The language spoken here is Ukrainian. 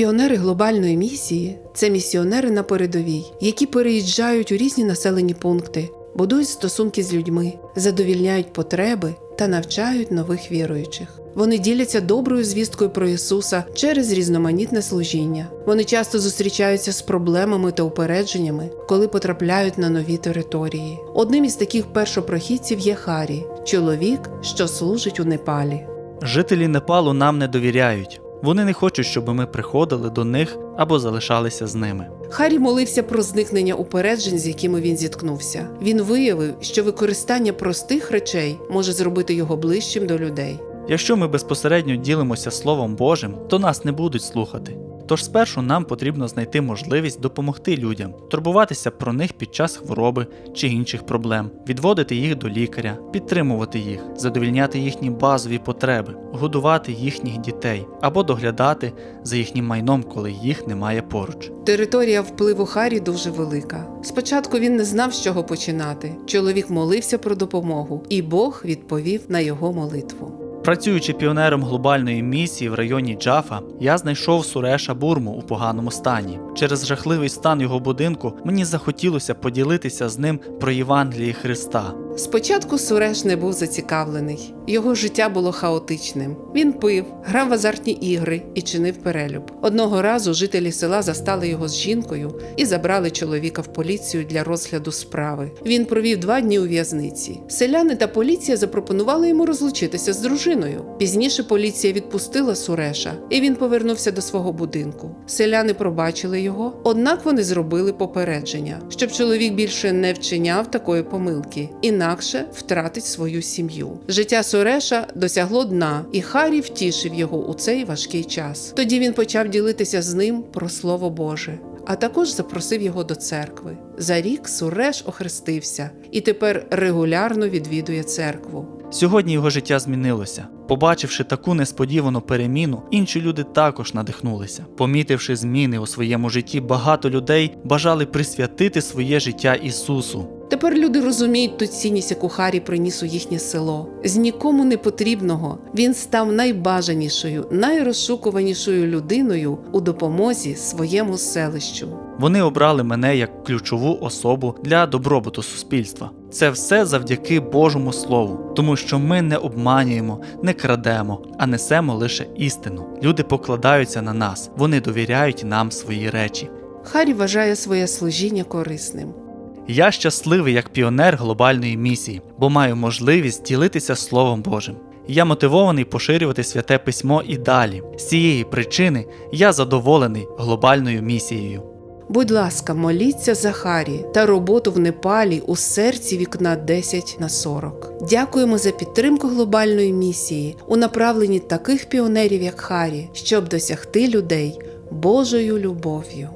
Піонери глобальної місії це місіонери на передовій, які переїжджають у різні населені пункти, будують стосунки з людьми, задовільняють потреби та навчають нових віруючих. Вони діляться доброю звісткою про Ісуса через різноманітне служіння. Вони часто зустрічаються з проблемами та упередженнями, коли потрапляють на нові території. Одним із таких першопрохідців є Харі, чоловік, що служить у Непалі. Жителі Непалу нам не довіряють. Вони не хочуть, щоб ми приходили до них або залишалися з ними. Харі молився про зникнення упереджень, з якими він зіткнувся. Він виявив, що використання простих речей може зробити його ближчим до людей. Якщо ми безпосередньо ділимося Словом Божим, то нас не будуть слухати. Тож спершу нам потрібно знайти можливість допомогти людям, турбуватися про них під час хвороби чи інших проблем, відводити їх до лікаря, підтримувати їх, задовільняти їхні базові потреби, годувати їхніх дітей або доглядати за їхнім майном, коли їх немає поруч. Територія впливу Харі дуже велика. Спочатку він не знав, з чого починати. Чоловік молився про допомогу, і Бог відповів на його молитву. Працюючи піонером глобальної місії в районі Джафа, я знайшов Суреша Бурму у поганому стані. Через жахливий стан його будинку мені захотілося поділитися з ним про Євангеліє Христа. Спочатку Суреш не був зацікавлений. Його життя було хаотичним. Він пив, грав в азартні ігри і чинив перелюб. Одного разу жителі села застали його з жінкою і забрали чоловіка в поліцію для розгляду справи. Він провів два дні у в'язниці. Селяни та поліція запропонували йому розлучитися з дружиною. Пізніше поліція відпустила Суреша, і він повернувся до свого будинку. Селяни пробачили його, однак вони зробили попередження, щоб чоловік більше не вчиняв такої помилки, інакше втратить свою сім'ю. Життя Суреша досягло дна, і Харі втішив його у цей важкий час. Тоді він почав ділитися з ним про Слово Боже. А також запросив його до церкви. За рік Суреш охрестився і тепер регулярно відвідує церкву. Сьогодні його життя змінилося. Побачивши таку несподівану переміну, інші люди також надихнулися. Помітивши зміни у своєму житті, багато людей бажали присвятити своє життя Ісусу. Тепер люди розуміють ту цінність, яку Харі приніс у їхнє село. З нікому не потрібного він став найбажанішою, найрозшукуванішою людиною у допомозі своєму селищу. Вони обрали мене як ключову особу для добробуту суспільства. Це все завдяки Божому Слову, тому що ми не обманюємо, не крадемо, а несемо лише істину. Люди покладаються на нас, вони довіряють нам свої речі. Харі вважає своє служіння корисним. Я щасливий як піонер глобальної місії, бо маю можливість ділитися Словом Божим. Я мотивований поширювати святе письмо і далі. З цієї причини я задоволений глобальною місією. Будь ласка, моліться за Харі та роботу в Непалі у серці вікна 10 на 40. Дякуємо за підтримку глобальної місії у направленні таких піонерів, як Харі, щоб досягти людей Божою любов'ю.